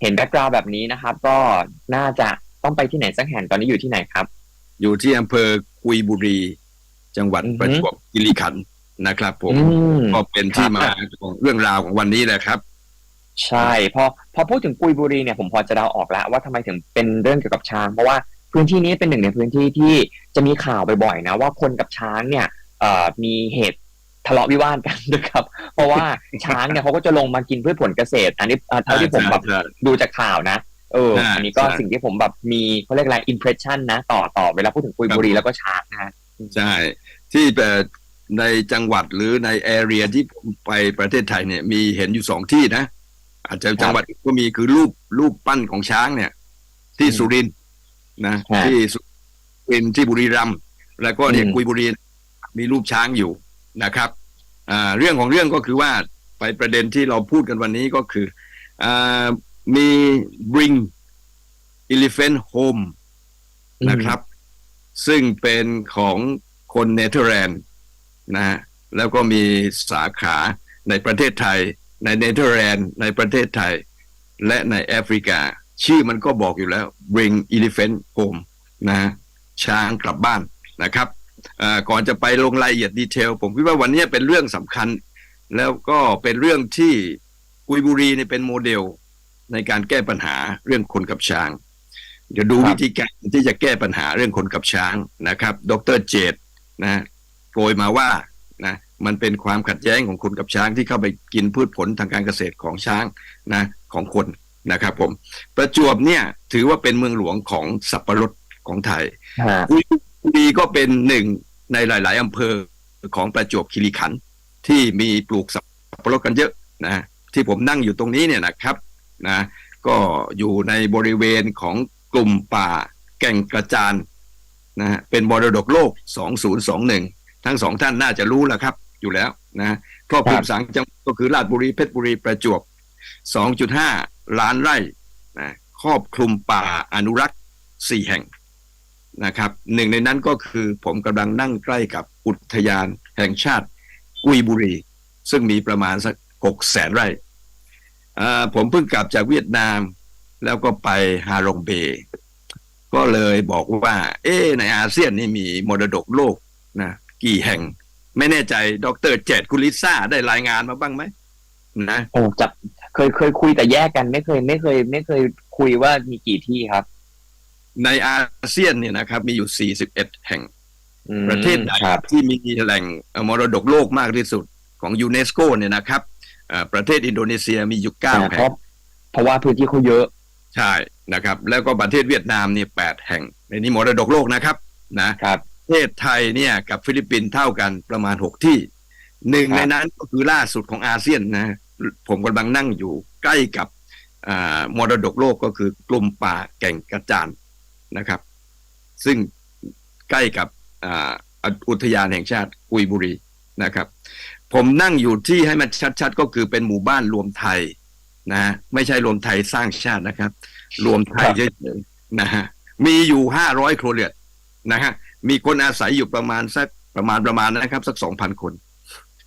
เห็นแบ็กกราวด์แบบนี้นะครับ ก็น่าจะต้องไปที่ไหนสักแห่งตอนนี้อยู่ที่ไหนครับ อยู่ที่อำเภอกุยบุรี จังหวัดอือฮึประจวบคีรีขันธ์นะครับ ผมอืมก็เป็นที่ครับมาของเรื่องราวของวันนี้แหละครับ ใช่พอพอพูดถึงกุยบุรีเนี่ยผมพอจะเดาออกแล้วว่าทำไมถึงเป็นเรื่องเกี่ยวกับช้าง เพราะว่าพื้นที่นี้เป็นหนึ่งในพื้นที่ที่จะมีข่าวบ่อยๆนะว่าคนกับช้างเนี่ยเอ่อมีเหตุ ทะเลาะวิวาทกันนะครับ เพราะว่าช้างเนี่ยเขาก็จะลงมากินพืชผลเกษตร อันนี้เอ่อเท่าที่ผมแบบใช่ดูจากข่าวนะเออใช่อันนี้ก็ใช่สิ่งที่ผมแบบมีเขาเรียกอะไรอิมเพรสชันนะ ต่อต่อเวลาพูดถึงกุยบุรีครับแล้วก็ช้างนะฮะใช่ ที่เอ่อในจังหวัดหรือในแอเรียที่ผมไปประเทศไทยเนี่ย มีเห็นอยู่สองที่นะ อาจจะจังหวัดอื่นก็มีคือรูปรูปปั้นของช้างเนี่ย ที่อืมสุรินทร์นะฮะที่สุรินทร์ที่บุรีรัมย์แล้วก็เนี่ยอืมกุยบุรีมีรูปช้างอยู่ นะครับอ่าเรื่องของเรื่องก็คือว่าไปประเด็นที่เราพูดกันวันนี้ก็คืออ่ามี bring elephant home นะครับ ซึ่งเป็นของคนเนเธอร์แลนด์นะฮะแล้วก็มีสาขาในประเทศไทย ในเนเธอร์แลนด์ในประเทศไทย และในแอฟริกา ชื่อมันก็บอกอยู่แล้ว bring elephant home นะฮะช้างกลับบ้านนะครับอ่า ก่อนจะไปลงรายละเอียดดีเทล ผมคิดว่าวันนี้เป็นเรื่องสำคัญ แล้วก็เป็นเรื่องที่กุยบุรีเนี่ยเป็นโมเดลในการแก้ปัญหาเรื่องคนกับช้าง เดี๋ยวดูครับวิธีการที่จะแก้ปัญหาเรื่องคนกับช้างนะครับ ดรเจตนะโปรยมาว่านะมันเป็นความขัดแย้งของคนกับช้างที่เข้าไปกินพืชผลทางการเกษตรของช้างนะของคนนะครับผมประจวบเนี่ยถือว่าเป็นเมืองหลวงของสับปะรดของไทยฮะกุยบุ รีก็เป็นหนึ่งในหลาย ๆอำเภอของประจวบคีรีขันธ์ที่มีปลูกสับปะรดกันเยอะนะที่ผมนั่งอยู่ตรงนี้เนี่ยนะครับนะก็อยู่ในบริเวณของกลุ่มป่าแก่งกระจานนะฮะเป็นมรดกโลก 2021 ทั้งสองท่านน่าจะรู้แล้วครับ อยู่แล้วนะครอบคลุมสังจังก็คือราชบุรีเพชรบุรีประจวบ 2.5 ล้านไร่นะครอบคลุมป่าอนุรักษ์ 4 แห่ง นะครับหนึ่งในนั้นก็คือผมกำลังนั่งใกล้กับอุทยานแห่งชาติกุยบุรี ซึ่งมีประมาณสักหกแสนไร่ผมเพิ่งกลับจากเวียดนามแล้วก็ไปฮาลงเบ ก็เลยบอกว่า เอ๊ในอาเซียนนี่มีมรดกโลกนะกี่แห่ง ไม่แน่ใจ ดรเจตคุณลิซ่าได้รายงานมาบ้างไหมนะโอ้จะเคยเคยคุยแต่แยกกันไม่เคย ไม่เคย ไม่เคยคุยว่ามีกี่ที่ครับ ในอาเซียนเนี่ยนะครับ มีอยู่ 41 แห่งอืมประเทศไหนครับที่มีแหล่งมรดกโลกมากที่สุดของยูเนสโกเนี่ยนะครับเอ่อประเทศอินโดนีเซียมีอยู่เก้าเพแห่งราะเพราะว่าพื้นที่เขาเยอะใช่นะครับ แล้วก็ประเทศเวียดนามเนี่ยแปดแห่ง ในนี้มรดกโลกนะครับนะครับประเทศไทยเนี่ยกับฟิลิปปินส์เท่ากันประมาณหกที่หนึ่งครับในนั้นก็คือล่าสุดของอาเซียนนะผมกำลังนั่งอยู่ใกล้กับอ่ามรดกโลกก็คือกลุ่มป่าแก่งกระจาน นะครับ ซึ่งใกล้กับอ่าอุทยานแห่งชาติกุยบุรีนะครับ ผมนั่งอยู่ที่ให้มันชัดๆ ก็คือเป็นหมู่บ้านรวมไทยนะฮะไม่ใช่รวมไทยสร้างชาตินะครับ รวมไทยครับเฉยๆนะฮะมีอยู่ห้าร้อยครัวเรือนนะฮะมีคนอาศัยอยู่ประมาณสักประมาณประมาณนะครับ สักสองพันคน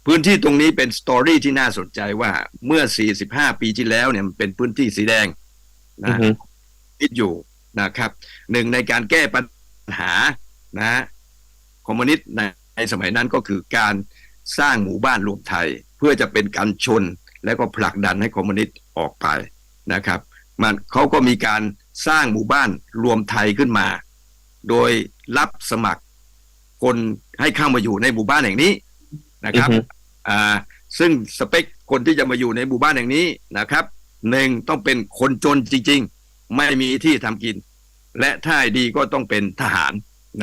พื้นที่ตรงนี้เป็นสตอรี่ที่น่าสนใจว่าเมื่อ 45 ปีที่แล้วเนี่ยมันเป็นพื้นที่สีแดงอือนะฮึคิดอยู่ นะครับหนึ่งในการแก้ปัญหานะคอมมิวนิสต์ในในสมัยนั้นก็คือการสร้างหมู่บ้านรวมไทย เพื่อจะเป็นการชนและก็ผลักดันให้คอมมิวนิสต์ออกไปนะครับมันเขาก็มีการสร้างหมู่บ้านรวมไทยขึ้นมา โดยรับสมัครคนให้เข้ามาอยู่ในหมู่บ้านแห่งนี้นะครับอือฮึอ่าซึ่งสเปคคนที่จะมาอยู่ในหมู่บ้านแห่งนี้นะครับหนึ่งต้องเป็นคนจนจริง ๆ ไม่มีที่ทำกิน และถ้าดีก็ต้องเป็นทหาร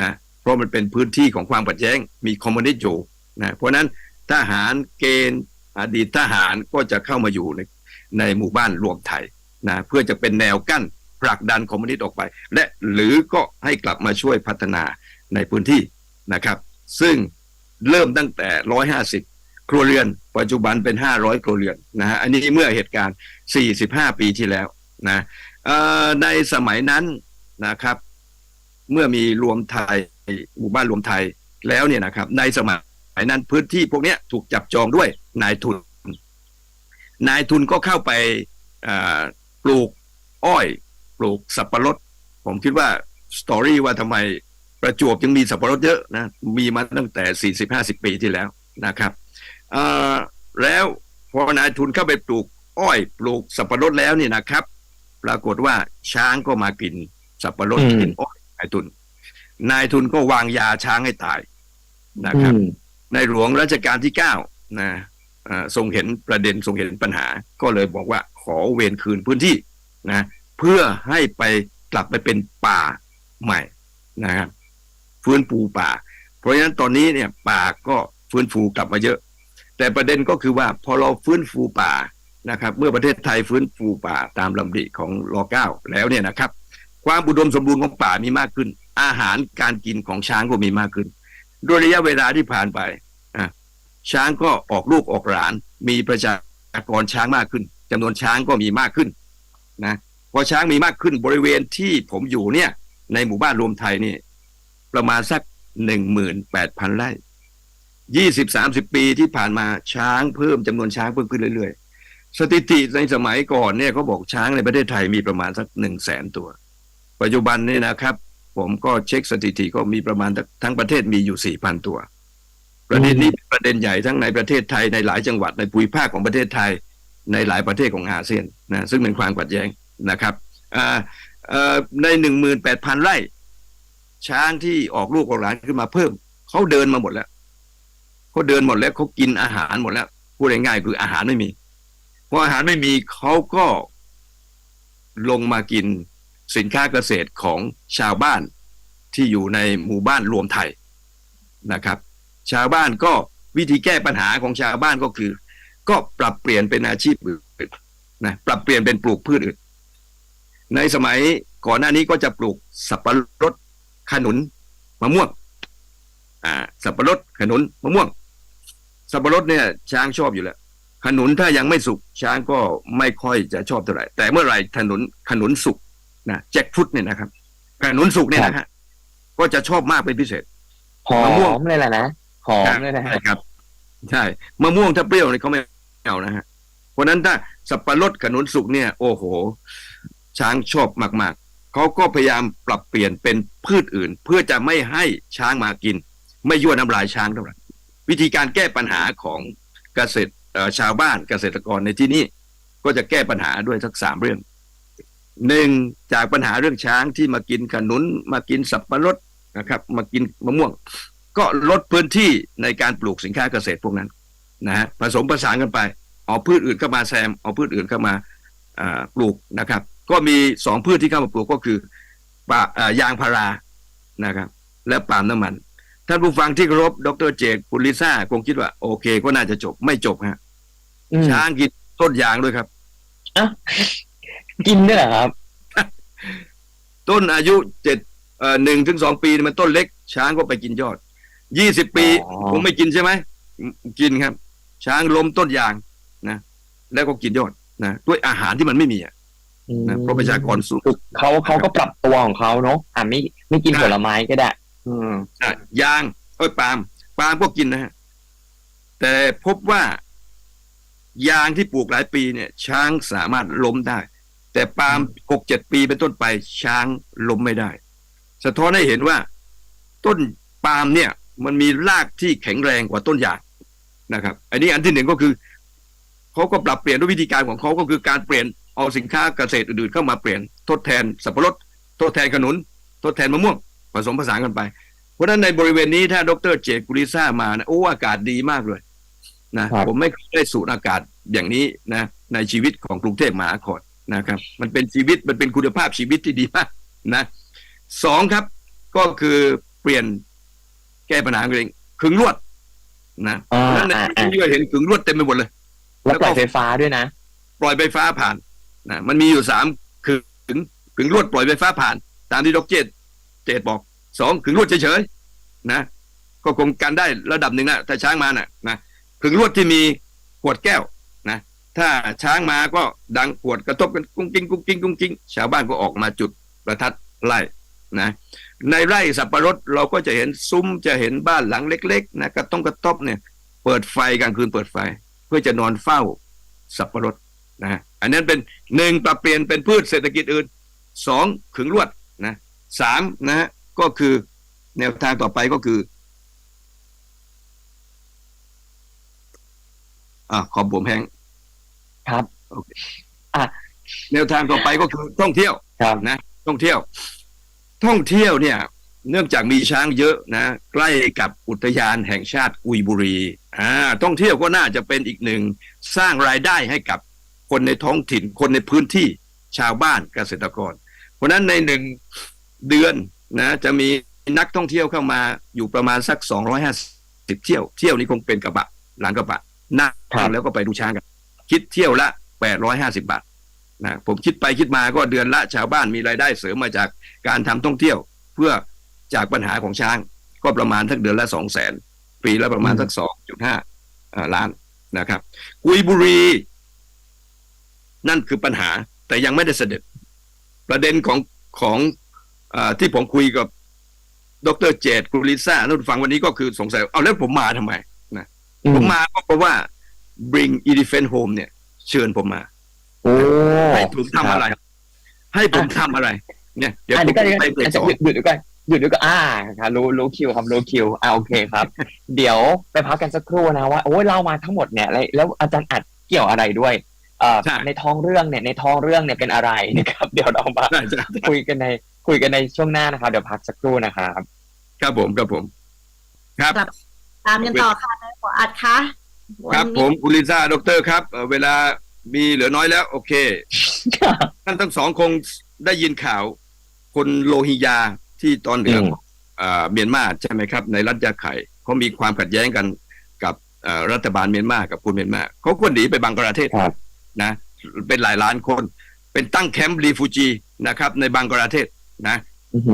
นะเพราะมันเป็นพื้นที่ของความขัดแย้งมีคอมมิวนิสต์อยู่นะเพราะนั้นทหารเกณฑ์อดีตทหารก็จะเข้ามาอยู่ในในหมู่บ้านรวมไทยนะเพื่อจะเป็นแนวกั้นผลักดันคอมมิวนิสต์ออกไป และหรือก็ให้กลับมาช่วยพัฒนาในพื้นที่นะครับ ซึ่งเริ่มตั้งแต่ 150 ครัวเรือน ปัจจุบันเป็น 500 ครัวเรือนนะฮะอันนี้เมื่อเหตุการณ์ 45 ปีที่แล้วนะในสมัยนั้น นะครับ เมื่อมีรวมไทยหมู่บ้านรวมไทยแล้วเนี่ยนะครับ ในสมัยนั้นพื้นที่พวกเนี้ยถูกจับจองด้วยนายทุน นายทุนก็เข้าไปปลูกอ้อย ปลูกสับปะรดผมคิดว่าสตอรี่ว่าทำไมประจวบยังมีสับปะรดเยอะนะมีมาตั้งแต่ 40-50 ปีที่แล้วนะครับแล้วพอนายทุนเข้าไปปลูกอ้อย ปลูกสับปะรดแล้วเนี่ยนะครับ ปรากฏว่าช้างก็มากิน สับปะรดอืมกินอ้อยนายทุน นายทุนก็วางยาช้างให้ตายนะครับอืมในหลวงรัชกาลที่เก้านะเอ่อทรงเห็นประเด็นทรงเห็นปัญหา ก็เลยบอกว่าขอเวรคืนพื้นที่นะเพื่อให้ไปกลับไปเป็นป่าใหม่นะครับฟื้นฟูป่า เพราะฉะนั้นตอนนี้เนี่ยป่าก็ฟื้นฟูกลับมาเยอะ แต่ประเด็นก็คือว่าพอเราฟื้นฟูป่านะครับ เมื่อประเทศไทยฟื้นฟูป่าตามลำดิของรอเก้าแล้วเนี่ยนะครับ ความอุดมสมบูรณ์ของป่ามีมากขึ้น อาหารการกินของช้างก็มีมากขึ้น ด้วยระยะเวลาที่ผ่านไปช้างก็ออกลูกออกหลาน มีประชากรช้างมากขึ้นจำนวนช้างก็มีมากขึ้นนะพอช้างมีมากขึ้นบริเวณที่ผมอยู่เนี่ย ในหมู่บ้านรวมไทยนี่ประมาณสักหนึ่งหมื่นแปดพันไร่ยี่สิบสามสิบปีที่ผ่านมาช้างเพิ่มจำนวนช้างเพิ่มขึ้นเรื่อยๆ สถิติในสมัยก่อนเนี่ยเขาบอกช้างในประเทศไทยมีประมาณสักหนึ่งแสนตัว ปัจจุบันนี่นะครับ ผมก็เช็คสถิติก็มีประมาณทั้งประเทศมีอยู่สี่พันตัว ประเด็นนี้เป็นประเด็นใหญ่ทั้งในประเทศไทยในหลายจังหวัดในภูมิภาคของประเทศไทย ในหลายประเทศของอาเซียนนะซึ่งเป็นความขัดแย้งนะครับในหนึ่งหมื่นแปดพันไร่ ช้างที่ออกลูกออกหลานขึ้นมาเพิ่มเขาเดินมาหมดแล้วเขาเดินหมดแล้วเขากินอาหารหมดแล้วพูดง่ายๆคืออาหารไม่มีพออาหารไม่มีเขาก็ลงมากิน สินค้าเกษตรของชาวบ้านที่อยู่ในหมู่บ้านรวมไทยนะครับ ชาวบ้านก็วิธีแก้ปัญหาของชาวบ้านก็คือ ก็ปรับเปลี่ยนเป็นอาชีพอื่นนะปรับเปลี่ยนเป็นปลูกพืชอื่น ในสมัยก่อนหน้านี้ก็จะปลูกสับปะรดขนุนมะม่วงอ่าสับปะรดขนุนมะม่วง สับปะรดเนี่ยช้างชอบอยู่แล้วขนุนถ้ายังไม่สุกช้างก็ไม่ค่อยจะชอบเท่าไหร่แต่เมื่อไหร่ขนุนขนุนสุก นะแจ็คฟรุตเนี่ยนะครับขนุนสุกเนี่ยนะฮะก็จะชอบมากเป็นพิเศษหอมะม่วงมเลยแหละนะหอมเลยนะใช่ครับ ใช่มะม่วงถ้าเปรี้ยวเนี่ยเขาไม่เอานะฮะเพราะฉะนั้นถ้าสับปะรดขนุนสุกเนี่ย โอ้โห ช้างชอบมาก ๆเขาก็พยายามปรับเปลี่ยนเป็นพืชอื่น เพื่อจะไม่ให้ช้างมากิน ไม่ยั่วน้ำลายช้างเท่าไหร่วิธีการแก้ปัญหาของเกษตรเอ่อชาวบ้านเกษตรกรในที่นี้ก็จะแก้ปัญหาด้วยสักสามเรื่อง หนึ่งจากปัญหาเรื่องช้างที่มากินขนุนมากินสับปะรดนะครับมากินมะม่วง ก็ลดพื้นที่ในการปลูกสินค้าเกษตรพวกนั้นนะฮะผสมผสานกันไปเอาพืชอื่นเข้ามาแซมเอาพืชอื่นเข้ามาอ่าปลูกนะครับ ก็มีสองพืชที่เข้ามาปลูกก็คือป่าอ่ายางพารานะครับ และปาล์มน้ำมัน ท่านผู้ฟังที่เคารพดรเจตคุณลิซ่าคงคิดว่า โอเค ก็น่าจะจบไม่จบฮะอืมช้างกินต้นยางด้วยครับอะ กินด้วยเหรอครับ ต้นอายุเจ็ดเอ่อหนึ่งถึงสองปีนี่มันต้นเล็ก ช้างก็ไปกินยอดยี่สิบปีอ๋อคงไม่กินใช่ไหมกินครับ ช้างล้มต้นยางนะแล้วก็กินยอดนะด้วยอาหารที่มันไม่มีอะนะเพราะประชากรสูง เขาเขาก็ปรับตัวของเขาเนาะอะไม่ไม่กินใช่ ผลไม้ก็ได้ อืม อะยางเอ้ยปาล์มปาล์มก็กินนะฮะแต่พบว่า ยางที่ปลูกหลายปีเนี่ย ช้างสามารถล้มได้ แต่ปาล์มหกเจ็ดปีเป็นต้นไปช้างล้มไม่ได้ สะท้อนให้เห็นว่า ต้นปาล์มเนี่ย มันมีรากที่แข็งแรงกว่าต้นยางนะครับ อันนี้อันที่หนึ่งก็คือเขาก็ปรับเปลี่ยนด้วยวิธีการของเขาก็คือการเปลี่ยนเอาสินค้าเกษตรอื่นๆเข้ามาเปลี่ยนทดแทนสับปะรดทดแทนขนุน ทดแทนมะม่วงผสมผสานกันไป เพราะฉะนั้นในบริเวณนี้ถ้าดรเจตกุลิซ่ามานะโอ้อากาศดีมากเลยนะครับผมไม่เคยได้สูดอากาศอย่างนี้นะในชีวิตของกรุงเทพมหานคร นะครับ มันเป็นชีวิตมันเป็นคุณภาพชีวิตที่ดีมากนะสองครับ ก็คือเปลี่ยนแก้ปัญหาเองขึงลวดนะอ่าเพราะฉะนั้นในอ่าที่นี้เห็นขึงลวดเต็มไปหมดเลย แล้วปล่อยไฟฟ้าด้วยนะ ปล่อยไฟฟ้าผ่านนะมันมีอยู่สามคือขึงขึงลวดปล่อยไฟฟ้าผ่าน ตามที่ดรเจตเจตบอกสองขึงลวดเฉยๆนะ ก็คงกันได้ระดับหนึ่งนะถ้าช้างมาน่ะนะขึงลวดที่มีขวดแก้วนะ ถ้าช้างมาก็ดังขวดกระทบกันกุ้งกิ้งกุ้งกิ้งกุ้งกิ้งชาวบ้านก็ออกมาจุดประทัดไล่นะในไร่สับปะรดเราก็จะเห็นซุ้มจะเห็นบ้านหลังเล็กๆนะกระต้องกระต๊อบเนี่ย เปิดไฟกลางคืนเปิดไฟ เพื่อจะนอนเฝ้าสับปะรดนะอันนั้นเป็นหนึ่งปรับเปลี่ยนเป็นพืชเศรษฐกิจอื่นสองขึงลวดนะสามนะก็คือแนวทางต่อไปก็คืออ่าขอบผมแห้ง ครับแนวทางต่อไปก็คือท่องเที่ยวครับนะ ท่องเที่ยว ท่องเที่ยวเนี่ย เนื่องจากมีช้างเยอะนะ ใกล้กับอุทยานแห่งชาติกุยบุรีอ่าท่องเที่ยวก็น่าจะเป็นอีกหนึ่งสร้างรายได้ให้กับคนในท้องถิ่นคนในพื้นที่ชาวบ้านเกษตรกร เพราะฉะนั้นในหนึ่งเดือนนะ จะมีนักท่องเที่ยวเข้ามาอยู่ประมาณสักสองร้อยห้าสิบเที่ยว เที่ยวนี้คงเป็นกระบะ หลังกระบะนั่ครังบแล้วก็ไปดูช้างกัน คิดเที่ยวละแปดร้อยห้าสิบาทนะผมคิดไปคิดมาก็เดือนละชาวบ้านมีรายได้เสริมมาจากการทำท่องเที่ยว เพื่อจากปัญหาของช้าง ก็ประมาณทักเดือนละสองแสนปีละประมาณสักสองจุดห้าล้านนะครับ กุยบุรี นั่นคือปัญหาแต่ยังไม่ได้เสด็จ ประเด็นของของอาที่ผมคุยกับดรเจตกุลิซ่าท่านผู้ฟังวันนี้ก็คือสงสัยเอาแล้วผมมาทำไมอืผมมาก็เพราะว่า bring elephant home เนี่ย เชิญผมมา โอ้ให้ผมทำอะไร ให้ผมทำอะไร เนี่ย เดี๋ยวอะผเดี๋ยวมก็ไปเบรกอาจสจะองหยุดหยุดด้วยกันหยุดด้วยกันอ่าครับรู้รู้คิวครับรู้คิวอ่าโอเคครับ เดี๋ยวไปพักกันสักครู่นะว่าโอ้ยเรามาทั้งหมดเนี่ยแล้วแล้วอาจารย์อัดเกี่ยวอะไรด้วยเอ่อใช่ในท้องเรื่องเนี่ยในท้องเรื่องเนี่ยเป็นอะไรนะครับ เดี๋ยวเรามาใช่ใช่คุยกันในคุยกันในช่วงหน้านะครับ เดี๋ยวพักสักครู่นะครับครับผมครับผม ครับ ตามกันต่อค่ะในหัวอัดคะ ครับวันผนี้มคุณลิซ่าดรครับเอ่อเวลามีเหลือน้อยแล้ว โอเคท่านทั้งสองคงได้ยินข่าว คนโลฮิงญาที่ตอนเหนืออืมของเอ่อเมียนมาใช่ไหมครับ ในรัฐยาไข่เขามีความขัดแย้งกันกับเอ่อรัฐบาลเมียนมากับคนเมียนมาเขาก็หนีไปบังกลาเทศครับ นะ เป็นหลายล้านคน เป็นตั้งแคมป์รีฟูจีนะครับ ในบังกลาเทศนะ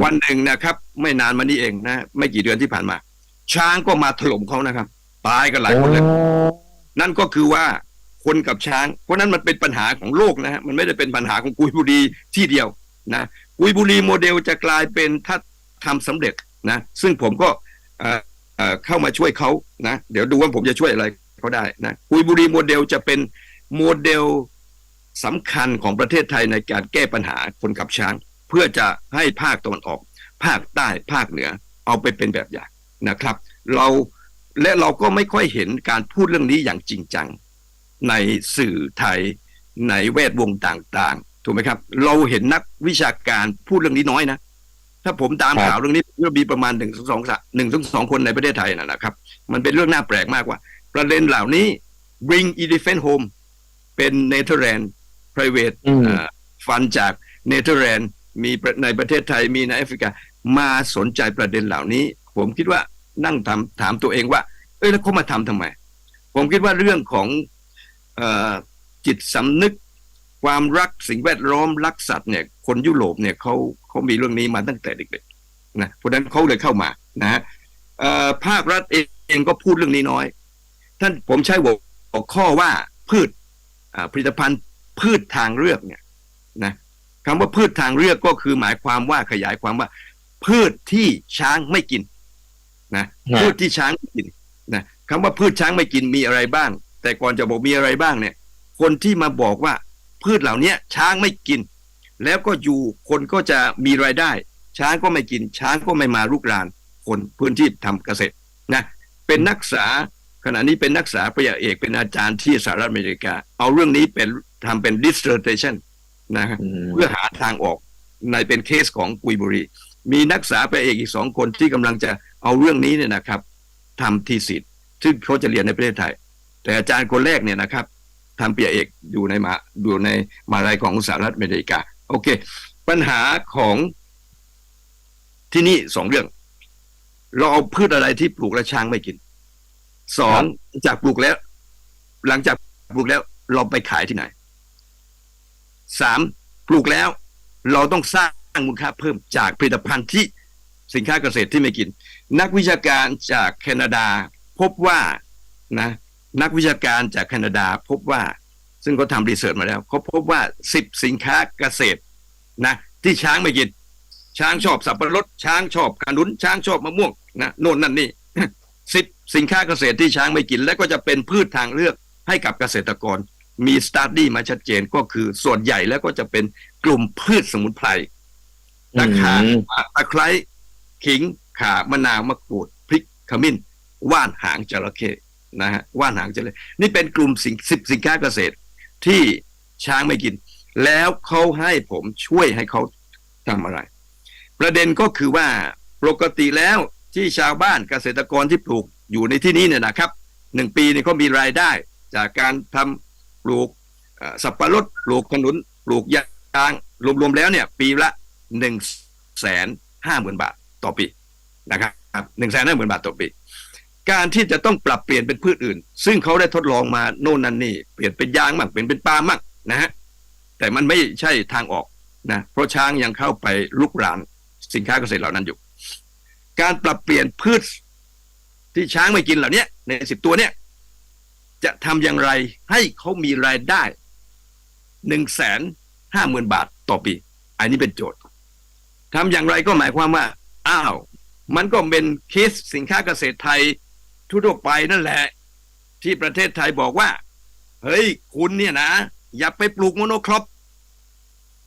วันหนึ่งนะครับ ไม่นานมานี้เองนะ ไม่กี่เดือนที่ผ่านมา ช้างก็มาถล่มเขานะครับ ตายกันหลายคนเลยนั่นก็คือว่าคนกับช้าง เพราะนั้นมันเป็นปัญหาของโลกนะฮะมันไม่ได้เป็นปัญหาของกุยบุรีที่เดียวนะกุยบุรีโมเดลจะกลายเป็นถ้าทำสำเร็จนะซึ่งผมก็เอ่อเอ่อเข้ามาช่วยเขานะเดี๋ยวดูว่าผมจะช่วยอะไรเขาได้นะกุยบุรีโมเดลจะเป็นโมเดลสำคัญของประเทศไทยในการแก้ปัญหาคนกับช้าง เพื่อจะให้ภาคตะวันออก ภาคใต้ภาคเหนือ เอาไปเป็นแบบอย่างนะครับ เรา และเราก็ไม่ค่อยเห็นการพูดเรื่องนี้อย่างจริงจัง ในสื่อไทยในแวดวงต่างๆ ถูกไหมครับ เราเห็นนักวิชาการพูดเรื่องนี้น้อยนะ ถ้าผมตามครับข่าวเรื่องนี้ก็มีประมาณหนึ่งถึงสองหนึ่งถึงสองคนในประเทศไทยนะนะครับ มันเป็นเรื่องน่าแปลกมากว่า ประเด็นเหล่านี้ bring elephant home เป็นเนเธอร์แลนด์ private อืมฟันจากเนเธอร์แลนด์มีในประเทศไทยมีในแอฟริกามาสนใจประเด็นเหล่านี้ ผมคิดว่า นั่งทำถามตัวเองว่า เอ้ยแล้วเขามาทำทำไม ผมคิดว่าเรื่องของอจิตสำนึกความรักสิ่งแวดล้อมรักสัตว์เนี่ย คนยุโรปเนี่ยเขาเขามีเรื่องนี้มาตั้งแต่เด็กๆนะเพราะนั้นเขาเลยเข้ามานะฮะภาครัฐเองก็พูดเรื่องนี้น้อย ท่านผมใช้หัวข้อว่าพืชผลิตภัณฑ์พืชทางเลือกเนี่ยนะคำว่าพืชทางเลือกก็คือหมายความว่าขยายความว่า พืชที่ช้างไม่กิน นะฮะพืชที่ช้างไม่กินนะคำว่าพืชช้างไม่กินมีอะไรบ้าง แต่ก่อนจะบอกมีอะไรบ้างเนี่ย คนที่มาบอกว่าพืชเหล่านี้ช้างไม่กิน แล้วก็อยู่คนก็จะมีรายได้ ช้างก็ไม่กิน ช้างก็ไม่มาลุกราน คนพื้นที่ทำเกษตรนะเป็นนักศึกษาขณะนี้เป็นนักศึกษาปริญญาเอกเป็นอาจารย์ที่สหรัฐอเมริกา เอาเรื่องนี้เป็นทำเป็น dissertation นะฮะอืมเพื่อหาทางออกในเป็นเคสของกุยบุรี มีนักศึกษาปเอกอีกสองคนที่กำลังจะเอาเรื่องนี้เนี่ยนะครับทำทีสิทธิ์ซึ่งเขาจะเรียนในประเทศไทย แต่อาจารย์คนแรกเนี่ยนะครับทำเปริญญาเอกอยู่ในมาอยู่ในมาลัยของสหรัฐอเมริกา โอเค ปัญหาของที่นี่สองเรื่อง เราเอาพืชอะไรที่ปลูกแล้วช้างไม่กินสองจากปลูกแล้ว หลังจากปลูกแล้วเราไปขายที่ไหนสามปลูกแล้ว เราต้องสร้างางมูลค่าเพิ่มจากผลิตภัณฑ์ที่สินค้าเกษตรที่ไม่กิน นักวิชาการจากแคนาดาพบว่านะนักวิชาการจากแคนาดาพบว่า ซึ่งเขาทำรีเสิร์ชมาแล้วเขาพบว่าสิบสินค้าเกษตรนะที่ช้างไม่กิน ช้างชอบสับปะรดช้างชอบขนุนช้างชอบมะม่วงนะโน่นนั่นนี่สิบสินค้าเกษตรที่ช้างไม่กิน และก็จะเป็นพืชทางเลือกให้กับเกษตรกรมีสตาร์ดี้มาชัดเจนก็คือส่วนใหญ่แล้วก็จะเป็นกลุ่มพืชสมุนไพร ตะขาตะไคร้ขิงข่ามะนาวมะกรูดพริกขมิ้น ว่านหางจระเข้นะฮะว่านหางจระเข้นี่เป็นกลุ่มสินสิบสินค้าเกษตร ที่ช้างไม่กิน แล้วเขาให้ผมช่วยให้เขาทำอะไร ประเด็นก็คือว่าปกติแล้วที่ชาวบ้านเกษตรกรที่ปลูกอยู่ในที่นี้เนี่ยนะครับหนึ่งปีเนี่ยเขามีรายได้ จากการทำปลูกเอ่อสับปะรดปลูกขนุนปลูกยางรวมๆแล้วเนี่ย ปีละ หนึ่งแสนห้าหมื่นบาทต่อปีนะครับหนึ่งแสนห้าหมื่นบาทต่อปี การที่จะต้องปรับเปลี่ยนเป็นพืชอื่น ซึ่งเขาได้ทดลองมาโน่นนั่นนี่ เปลี่ยนเป็นยางบ้างเปลี่ยนเป็นปาล์มบ้างนะฮะแต่มันไม่ใช่ทางออกนะเพราะช้างยังเข้าไปลุกรานสินค้าเกษตรเหล่านั้นอยู่ การปรับเปลี่ยนพืชที่ช้างไม่กินเหล่านี้ในสิบตัวเนี่ยจะทำอย่างไรให้เขามีรายได้หนึ่งแสนห้าหมื่นบาทต่อปี อันนี้เป็นโจทย์ ทำอย่างไรก็หมายความว่า อ้าว มันก็เป็นเคสสินค้าเกษตรไทยทั่วๆไปนั่นแหละ ที่ประเทศไทยบอกว่า เฮ้ย คุณเนี่ยนะ อย่าไปปลูกโมโนครอป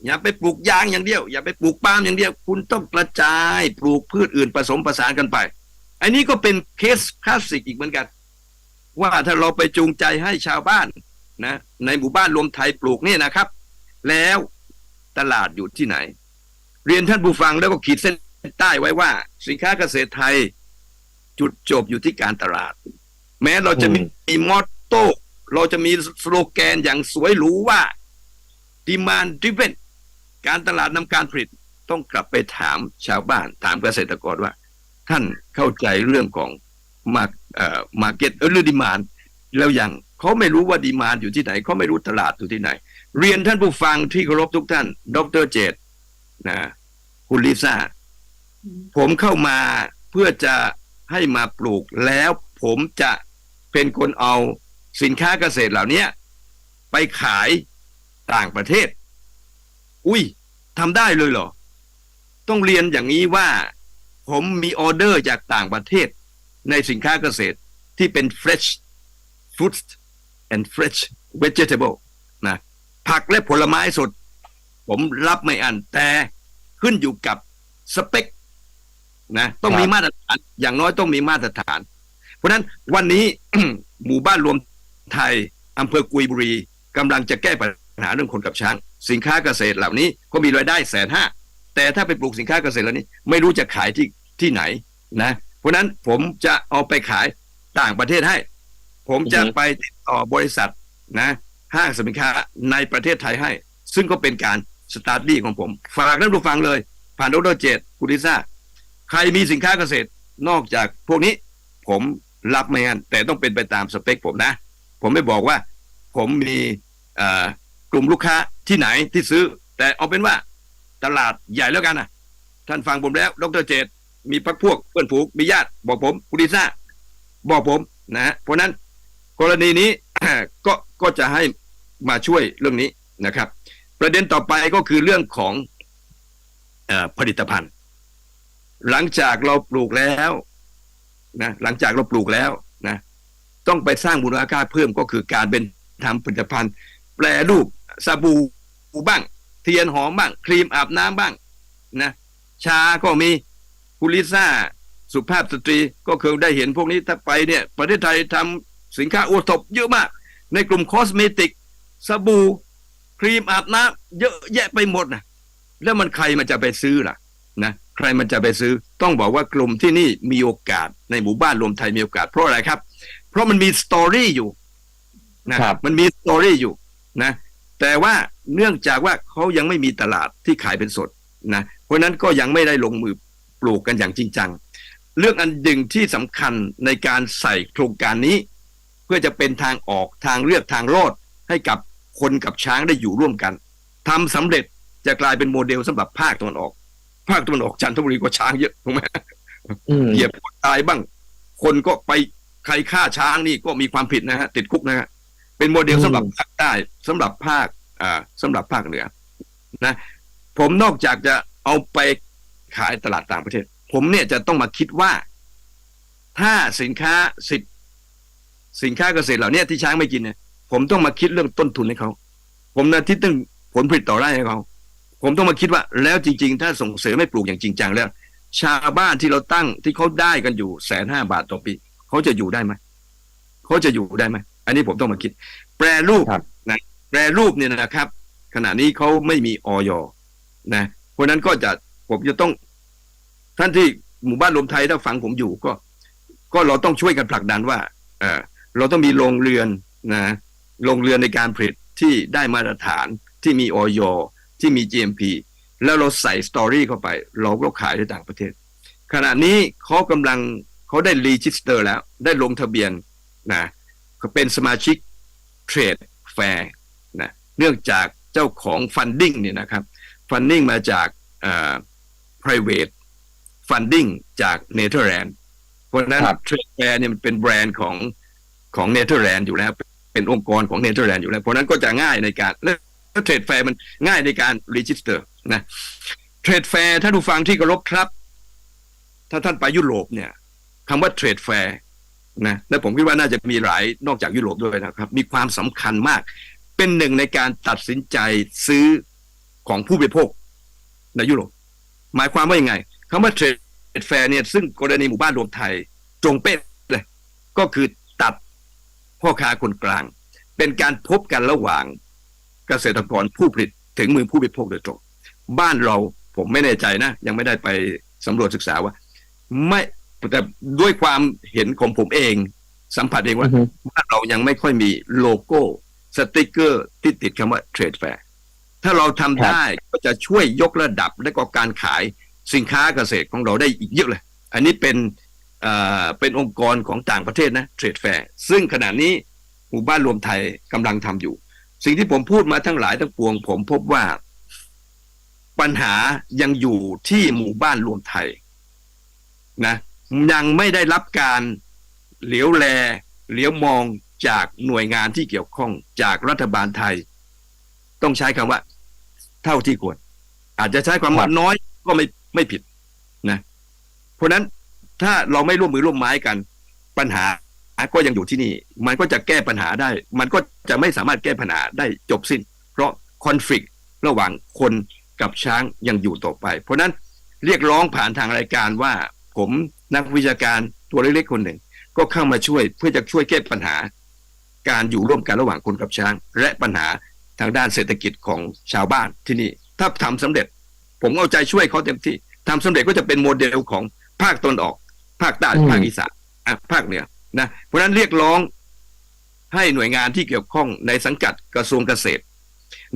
อย่าไปปลูกยางอย่างเดียว อย่าไปปลูกปาล์มอย่างเดียว คุณต้องกระจายปลูกพืชอื่นผสมผสานกันไป อันนี้ก็เป็นเคสคลาสสิกอีกเหมือนกัน ว่าถ้าเราไปจูงใจให้ชาวบ้านนะ ในหมู่บ้านรวมไทยปลูกเนี่ยนะครับ แล้วตลาดอยู่ที่ไหน เรียนท่านผู้ฟังแล้วก็ขีดเส้นใต้ไว้ว่า สินค้าเกษตรไทย จุดจบอยู่ที่การตลาด แม้เราจะมีมอตโต้เราจะมีสโลแกนอย่างสวยหรูว่า demand driven การตลาดนำการผลิตต้องกลับไปถามชาวบ้าน ถามเกษตรกรว่า ท่านเข้าใจเรื่องของมาเอ่อมาเก็ตหรือดีมานแล้วยังเขาไม่รู้ว่าดีมานอยู่ที่ไหนเขาไม่รู้ตลาดอยู่ที่ไหน เรียนท่านผู้ฟังที่เคารพทุกท่าน ดรเจตนะ คุณลิซ่า ผมเข้ามาเพื่อจะให้มาปลูกแล้วผมจะเป็นคนเอาสินค้าเกษตรเหล่านี้ไปขายต่างประเทศ อุ้ยทำได้เลยเหรอ ต้องเรียนอย่างนี้ว่า ผมมีออเดอร์จากต่างประเทศ ในสินค้าเกษตรที่เป็น fresh fruit and fresh vegetable นะผักและผลไม้สด ผมรับไม่อันแต่ ขึ้นอยู่กับสเปคนะต้องมีมาตรฐาน อย่างน้อยต้องมีมาตรฐาน เพราะฉะนั้นวันนี้ หมู่บ้านรวมไทยอำเภอกุยบุรีกำลังจะแก้ปัญหาเรื่องคนกับช้าง สินค้าเกษตรเหล่านี้ก็มีรายได้แสนห้าแต่ถ้าไปปลูกสินค้าเกษตรเหล่านี้ ไม่รู้จะขายที่ที่ไหนนะ เพราะฉะนั้นผมจะเอาไปขายต่างประเทศให้ ผมจะอือฮึไปติดต่อบริษัทนะ ห้างสินค้าในประเทศไทยให้ ซึ่งก็เป็นการ สตาร์ทดี้ของผม ฝากท่านผู้ฟังเลย ผ่านดรเจตคุณลิซ่า ใครมีสินค้าเกษตรนอกจากพวกนี้ ผมรับไม่งั้นแต่ต้องเป็นไปตามสเปคผมนะ ผมไม่บอกว่า ผมมีกลุ่มลูกค้าที่ไหนที่ซื้อ แต่เอาเป็นว่าตลาดใหญ่แล้วกันนะท่านฟังผมแล้ว ดรเจตมีพักพวกเพื่อนผูกมีญาติ บอกผมคุณลิซ่า บอกผมนะฮะเพราะนั้นกรณีนี้ก็ก็จะให้มาช่วยเรื่องนี้นะครับ ประเด็นต่อไปก็คือเรื่องของอผลิตภัณฑ์ หลังจากเราปลูกแล้วนะหลังจากเราปลูกแล้วนะ ต้องไปสร้างมูลค่าเพิ่มก็คือการเป็นทำผลิตภัณฑ์ แปรรูปสบู่บ้าง เทียนหอมบ้าง ครีมอาบน้ำบ้างนะชาก็มีคุลิซ่าสุภาพสตรีก็เคยได้เห็นพวกนี้ถ้าไปเนี่ยประเทศไทยทำสินค้าโอท็อปเยอะมาก ในกลุ่มคอสเมติกสบู่ ครีมอาบน้ำเยอะแยะไปหมดนะแล้วมันใครมันจะไปซื้อล่ะนะใครมันจะไปซื้อ ต้องบอกว่ากลุ่มที่นี่มีโอกาสในหมู่บ้านรวมไทยมีโอกาสเพราะอะไรครับ เพราะมันมีสตอรี่อยู่นะครับมันมีสตอรี่อยู่นะแต่ว่าเนื่องจากว่าเขายังไม่มีตลาดที่ขายเป็นสดนะเพราะฉะนั้นก็ยังไม่ได้ลงมือปลูกกันอย่างจริงจัง เรื่องอันดึงที่สำคัญในการใส่โครงการนี้ เพื่อจะเป็นทางออกทางเลือกทางรอดให้กับ คนกับช้างได้อยู่ร่วมกันทำสำเร็จจะกลายเป็นโมเดลสำหรับภาคตะวันออก ภาคตะวันออกจันทบุรีก็ช้างเยอะถูกไหมอืมเหยียบคนตายบ้าง คนก็ไปใครฆ่าช้างนี่ก็มีความผิดนะฮะติดคุกนะฮะเป็นโมเดลอืมสำหรับภาคใต้สำหรับภาคอ่าสำหรับภาคเหนือนะผมนอกจากจะเอาไปขายตลาดต่างประเทศ ผมเนี่ยจะต้องมาคิดว่า ถ้าสินค้าสิบสินค้าเกษตรเหล่านี้ที่ช้างไม่กินเนี่ย ผมต้องมาคิดเรื่องต้นทุนให้เขา ผมนะที่ต้องผลผลิตต่อไร่ให้เขา ผมต้องมาคิดว่า แล้วจริง ๆ ถ้าส่งเสริมให้ปลูกอย่างจริงจังแล้ว ชาวบ้านที่เราตั้งที่เขาได้กันอยู่แสนห้าบาทต่อปีเขาจะอยู่ได้ไหมเขาจะอยู่ได้ไหมอันนี้ผมต้องมาคิด แปรรูปครับนะแปรรูปเนี่ยนะครับ ขณะนี้เขาไม่มีออยนะ เพราะฉะนั้นก็จะผมจะต้อง ท่านที่หมู่บ้านรวมไทยถ้าฟังผมอยู่ก็ ก็เราต้องช่วยกันผลักดันว่า เออเราต้องมีโรงเรือนนะ โรงเรือนในการผลิตที่ได้มาตรฐานที่มีออยที่มี GMP แล้วเราใส่สตอรี่เข้าไป เราก็ขายในต่างประเทศ ขณะนี้เขากำลังเขาได้รีจิสเตอร์แล้ว ได้ลงทะเบียนนะเขาเป็นสมาชิกเทรดแฟร์นะเนื่องจากเจ้าของฟันดิ้งเนี่ยนะครับฟันดิ้งมาจากเอ่อ private funding จากเนเธอร์แลนด์เพราะฉะนั้นครับเทรดแฟร์เนี่ยมันเป็นแบรนด์ของของเนเธอร์แลนด์อยู่แล้ว เป็นองค์กรของเนเธอร์แลนด์อยู่แล้ว เพราะนั้นก็จะง่ายในการแล้วเทรดแฟร์มันง่ายในการรีจิสเตอร์นะเทรดแฟร์ถ้าดูฟังที่เคารพครับ ถ้าท่านไปยุโรปเนี่ยคำว่าเทรดแฟร์นะและผมคิดว่าน่าจะมีหลายนอกจากยุโรปด้วยนะครับ มีความสำคัญมาก เป็นหนึ่งในการตัดสินใจซื้อของผู้บริโภคในยุโรป หมายความว่ายังไงคำว่าเทรดแฟร์เนี่ยซึ่งกรณีหมู่บ้านรวมไทย ตรงเป๊ะเลย ก็คือ พ่อค้าคนกลาง เป็นการพบกันระหว่างเกษตรกรผู้ผลิตถึงมือผู้บริโภคโดยตรงบ้านเราผมไม่แน่ใจนะ ยังไม่ได้ไปสำรวจศึกษาว่า ไม่แต่ด้วยความเห็นของผมเอง สัมผัสเองว่าอือฮึบ้านเรายังไม่ค่อยมีโลโก้สติกเกอร์ที่ติดคำว่าเทรดแฟร์ถ้าเราทำได้ก็จะช่วยยกระดับและก็การขายสินค้าเกษตรของเราได้อีกเยอะเลย อันนี้เป็น เอ่อเป็นองค์กรของต่างประเทศนะเทรดแฟร์ซึ่งขณะนี้หมู่บ้านรวมไทยกำลังทำอยู่ สิ่งที่ผมพูดมาทั้งหลายทั้งปวง ผมพบว่า ปัญหายังอยู่ที่หมู่บ้านรวมไทยนะยังไม่ได้รับการเหลียวแลเหลียวมองจากหน่วยงานที่เกี่ยวข้องจากรัฐบาลไทย ต้องใช้คำว่า เท่าที่ควร อาจจะใช้ความว่าน้อยก็ไม่ไม่ผิดนะ เพราะฉะนั้น ถ้าเราไม่ร่วมมือร่วมไม้กัน ปัญหาก็ยังอยู่ที่นี่ มันก็จะแก้ปัญหาได้ มันก็จะไม่สามารถแก้ปัญหาได้จบสิ้น เพราะคอนฟ lict ระหว่างคนกับช้างยังอยู่ต่อไป เพราะฉะนั้นเรียกร้องผ่านทางรายการว่า ผมนักวิชาการตัวเล็กๆคนหนึ่ง ก็เข้ามาช่วยเพื่อจะช่วยแก้ปัญหา การอยู่ร่วมกันระหว่างคนกับช้าง และปัญหาทางด้านเศรษฐกิจของชาวบ้านที่นี่ ถ้าทำสำเร็จ ผมเอาใจช่วยเขาเต็มที่ทำสำเร็จก็จะเป็นโมเดลของภาคตะวันออก ภาคใต้อืมภาคอีสานอะภาคเหนือนะเพราะฉะนั้นเรียกร้องให้หน่วยงานที่เกี่ยวข้องในสังกัดกระทรวงเกษตร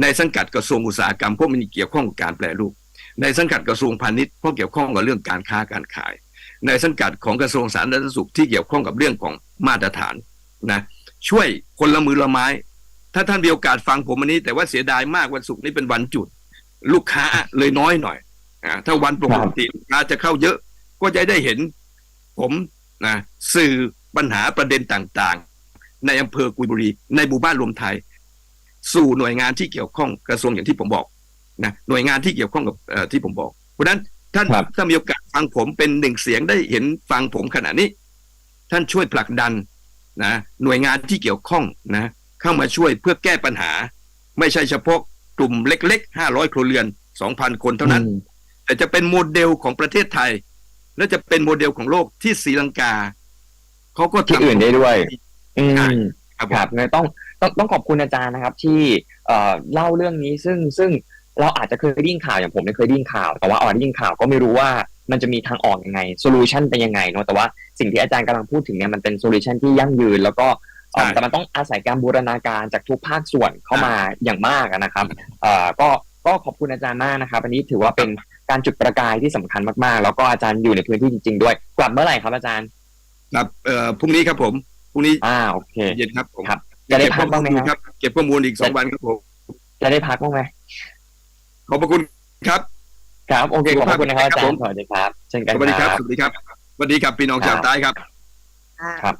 ในสังกัดกระทรวงอุตสาหกรรมเพราะมันเกี่ยวข้องกับการแปรรูป ในสังกัดกระทรวงพาณิชย์เพราะเกี่ยวข้องกับเรื่องการค้าการขาย ในสังกัดของกระทรวงสาธารณสุขที่เกี่ยวข้องกับเรื่องของมาตรฐานนะช่วยคนละมือละไม้ ถ้าท่านมีโอกาสฟังผมวันนี้ แต่ว่าเสียดายมากวันศุกร์นี้เป็นวันจุด ลูกค้าเลยน้อยหน่อยอ่าถ้าวันปกติลูกค้าจะเข้าเยอะก็จะได้เห็น ผมนะสื่อปัญหาประเด็นต่างๆ ในอำเภอกุยบุรี ในหมู่บ้านรวมไทย สู่หน่วยงานที่เกี่ยวข้องกระทรวงอย่างที่ผมบอกนะหน่วยงานที่เกี่ยวข้องกับเอ่อที่ผมบอกเพราะฉะนั้นท่านครับถ้ามีโอกาสฟังผมเป็นหนึ่งเสียงได้เห็นฟังผมขณะนี้ ท่านช่วยผลักดันนะหน่วยงานที่เกี่ยวข้องนะเข้ามาช่วยเพื่อแก้ปัญหา ไม่ใช่เฉพาะกลุ่มเล็กๆห้าร้อยครัวเรือนสองพันคนเท่านั้นอืมแต่จะเป็นโมเดลของประเทศไทย และจะเป็นโมเดลของโลกที่ศรีลังกาเขาก็ที่ทำอื่นได้ด้วย อืมครับครับงั้นต้องต้องต้องขอบคุณอาจารย์นะครับ ที่เอ่อเล่าเรื่องนี้ซึ่งซึ่งเราอาจจะเคยได้ยินข่าวอย่างผมเนี่ยเคยได้ยินข่าว แต่ว่าอ่อนได้ยินข่าวก็ไม่รู้ว่ามันจะมีทางออกยังไงโซลูชันเป็นยังไงเนาะแต่ว่าสิ่งที่อาจารย์กำลังพูดถึงเนี่ยมันเป็นโซลูชันที่ยั่งยืน แล้วก็เอ่อใช่แต่มันต้องอาศัยการบูรณาการจากทุกภาคส่วนเข้ามาอย่างมากอะนะครับเอ่อก็ก็ขอบคุณอาจารย์มากนะครับ อันนี้ถือว่าเป็น การจุดประกายที่สำคัญมากๆ แล้วก็อาจารย์อยู่ในพื้นที่จริง ๆ ด้วย กลับเมื่อไหร่ครับอาจารย์ครับเอ่อพรุ่งนี้ครับผมพรุ่งนี้อ่าโอเคเย็นครับผมครับจะได้พักบ้างไหมเก็ครับข้อลเก็บข้อมูลอีกสองวันครับผมจะได้พักบ้างไหมขอบพระคุณครับ ครับโอเคขอบพระคุณนะครับอาครัจาบรผมย์สวัสดีครับเช่นกันสวัสดีครับครับสวัสดีครับสวัสดีครับพี่น้องชาวใต้ครับอ่าครับ